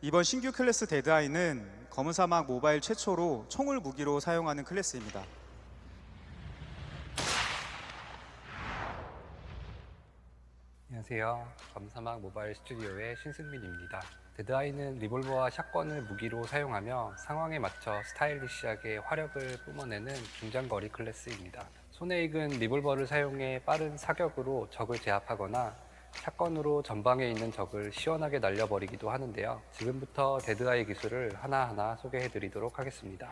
이번 신규 클래스 데드아이는 검은 사막 모바일 최초로 총을 무기로 사용하는 클래스입니다. 안녕하세요. 검사막 모바일 스튜디오의 신승민입니다. 데드아이는 리볼버와 샷건을 무기로 사용하며 상황에 맞춰 스타일리시하게 화력을 뿜어내는 중장거리 클래스입니다. 손에 익은 리볼버를 사용해 빠른 사격으로 적을 제압하거나 샷건으로 전방에 있는 적을 시원하게 날려버리기도 하는데요. 지금부터 데드아이 기술을 하나하나 소개해 드리도록 하겠습니다.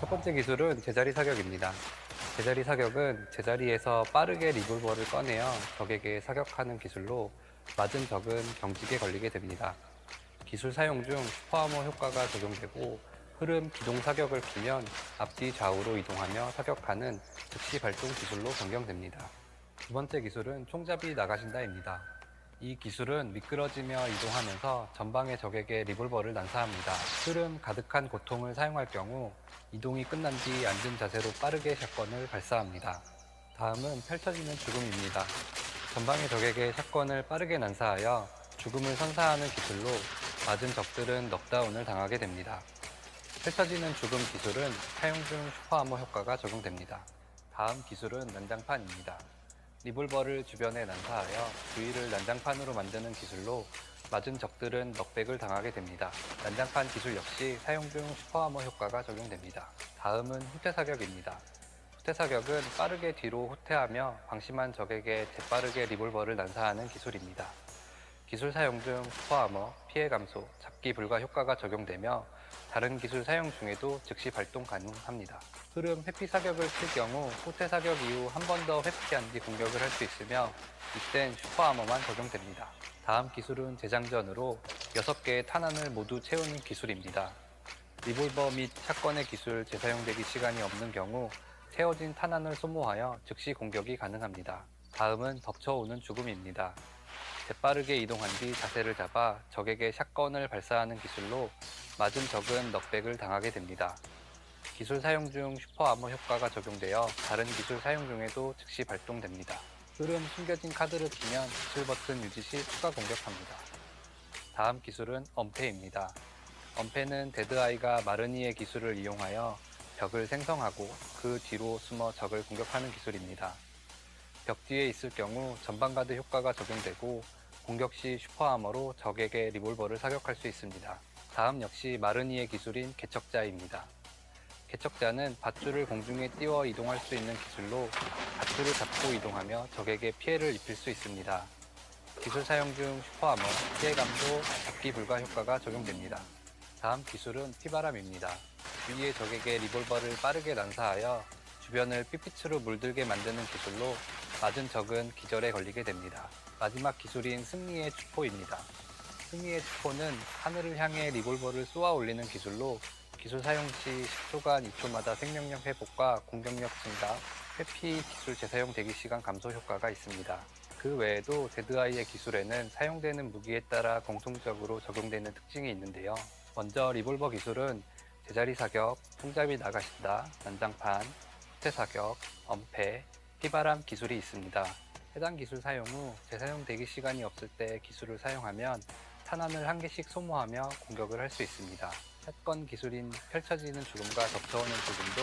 첫 번째 기술은 제자리 사격입니다. 제자리 사격은 제자리에서 빠르게 리볼버를 꺼내어 적에게 사격하는 기술로 맞은 적은 경직에 걸리게 됩니다. 기술 사용 중 슈퍼하머 효과가 적용되고 흐름 기동 사격을 키면 앞뒤 좌우로 이동하며 사격하는 즉시 발동 기술로 변경됩니다. 두 번째 기술은 총잡이 나가신다입니다. 이 기술은 미끄러지며 이동하면서 전방의 적에게 리볼버를 난사합니다. 흐름 가득한 고통을 사용할 경우 이동이 끝난 뒤 앉은 자세로 빠르게 샷건을 발사합니다. 다음은 펼쳐지는 죽음입니다. 전방의 적에게 샷건을 빠르게 난사하여 죽음을 선사하는 기술로 맞은 적들은 넉다운을 당하게 됩니다. 펼쳐지는 죽음 기술은 사용 중 슈퍼아머 효과가 적용됩니다. 다음 기술은 난장판입니다. 리볼버를 주변에 난사하여 주위를 난장판으로 만드는 기술로 맞은 적들은 넉백을 당하게 됩니다. 난장판 기술 역시 사용 중 슈퍼하머 효과가 적용됩니다. 다음은 후퇴 사격입니다. 후퇴 사격은 빠르게 뒤로 후퇴하며 방심한 적에게 재빠르게 리볼버를 난사하는 기술입니다. 기술 사용 중 슈퍼하머, 피해 감소, 잡기 불가 효과가 적용되며 다른 기술 사용 중에도 즉시 발동 가능합니다. 흐름 회피 사격을 칠 경우 후퇴 사격 이후 한 번 더 회피한 뒤 공격을 할 수 있으며 이땐 슈퍼 아머만 적용됩니다. 다음 기술은 재장전으로 6개의 탄환을 모두 채우는 기술입니다. 리볼버 및 샷건의 기술 재사용되기 시간이 없는 경우 채워진 탄환을 소모하여 즉시 공격이 가능합니다. 다음은 덮쳐오는 죽음입니다. 재빠르게 이동한 뒤 자세를 잡아 적에게 샷건을 발사하는 기술로 맞은 적은 넉백을 당하게 됩니다. 기술 사용 중 슈퍼 아머 효과가 적용되어 다른 기술 사용 중에도 즉시 발동됩니다. 흐름 숨겨진 카드를 키면 기술 버튼 유지 시 추가 공격합니다. 다음 기술은 엄폐입니다. 엄폐는 데드아이가 마르니의 기술을 이용하여 벽을 생성하고 그 뒤로 숨어 적을 공격하는 기술입니다. 벽 뒤에 있을 경우 전방가드 효과가 적용되고 공격 시 슈퍼아머로 적에게 리볼버를 사격할 수 있습니다. 다음 역시 마르니의 기술인 개척자입니다. 개척자는 밧줄을 공중에 띄워 이동할 수 있는 기술로 밧줄을 잡고 이동하며 적에게 피해를 입힐 수 있습니다. 기술 사용 중 슈퍼아머, 피해 감소, 잡기 불가 효과가 적용됩니다. 다음 기술은 피바람입니다. 위의 적에게 리볼버를 빠르게 난사하여 주변을 삐삐치로 물들게 만드는 기술로 맞은 적은 기절에 걸리게 됩니다. 마지막 기술인 승리의 추포입니다. 승리의 추포는 하늘을 향해 리볼버를 쏘아 올리는 기술로 기술 사용 시 10초간 2초마다 생명력 회복과 공격력 증가, 회피 기술 재사용 대기 시간 감소 효과가 있습니다. 그 외에도 데드아이의 기술에는 사용되는 무기에 따라 공통적으로 적용되는 특징이 있는데요. 먼저 리볼버 기술은 제자리 사격, 총잡이 나가신다, 난장판, 후퇴 사격, 엄폐, 피바람 기술이 있습니다. 해당 기술 사용 후 재사용 대기 시간이 없을 때 기술을 사용하면 탄환을 한 개씩 소모하며 공격을 할 수 있습니다. 샷건 기술인 펼쳐지는 죽음과 덮쳐오는 죽음도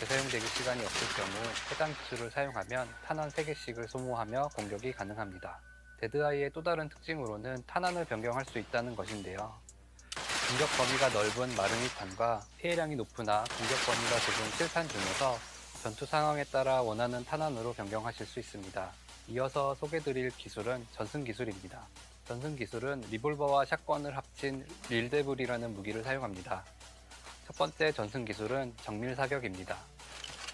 재사용 대기 시간이 없을 경우 해당 기술을 사용하면 탄환 3개씩을 소모하며 공격이 가능합니다. 데드아이의 또 다른 특징으로는 탄환을 변경할 수 있다는 것인데요. 공격 범위가 넓은 마르니탄과 피해량이 높으나 공격 범위가 좁은 실탄 중에서 전투 상황에 따라 원하는 탄환으로 변경하실 수 있습니다. 이어서 소개드릴 기술은 전승 기술입니다. 전승 기술은 리볼버와 샷건을 합친 릴데블이라는 무기를 사용합니다. 첫 번째 전승 기술은 정밀 사격입니다.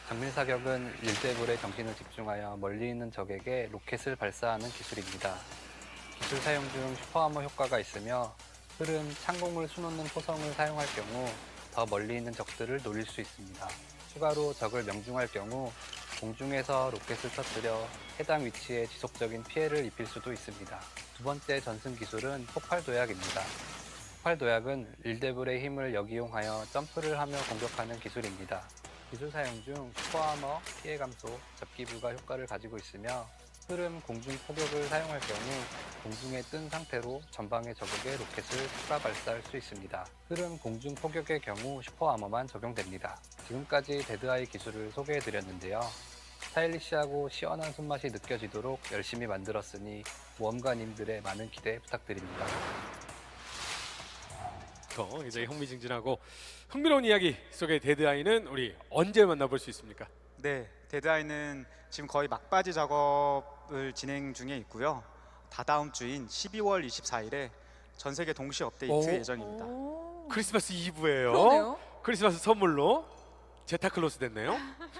정밀 사격은 릴데블에 정신을 집중하여 멀리 있는 적에게 로켓을 발사하는 기술입니다. 기술 사용 중 슈퍼하머 효과가 있으며 흐름 창공을 수놓는 포성을 사용할 경우 더 멀리 있는 적들을 노릴 수 있습니다. 추가로 적을 명중할 경우 공중에서 로켓을 터뜨려 해당 위치에 지속적인 피해를 입힐 수도 있습니다. 두 번째 전승 기술은 폭발 도약입니다. 폭발 도약은 릴데블의 힘을 역이용하여 점프를 하며 공격하는 기술입니다. 기술 사용 중 슈퍼아머, 피해 감소, 접기 불가 효과를 가지고 있으며 흐름 공중 포격을 사용할 경우 공중에 뜬 상태로 전방의 적에게 로켓을 추가 발사할 수 있습니다. 흐름 공중 포격의 경우 슈퍼 아머만 적용됩니다. 지금까지 데드아이 기술을 소개해 드렸는데요. 스타일리시하고 시원한 손맛이 느껴지도록 열심히 만들었으니 모험가님들의 많은 기대 부탁드립니다. 더 굉장히 흥미진진하고 흥미로운 이야기 속의 데드아이는 우리 언제 만나볼 수 있습니까? 네, 데드아이는 지금 거의 막바지 작 업을 진행 중에 있고요. 다다음 주인 12월 24일에 전 세계 동시 업데이트 오. 예정입니다. 오. 크리스마스 이브예요. 그러네요. 크리스마스 선물로 제타클로스 됐네요.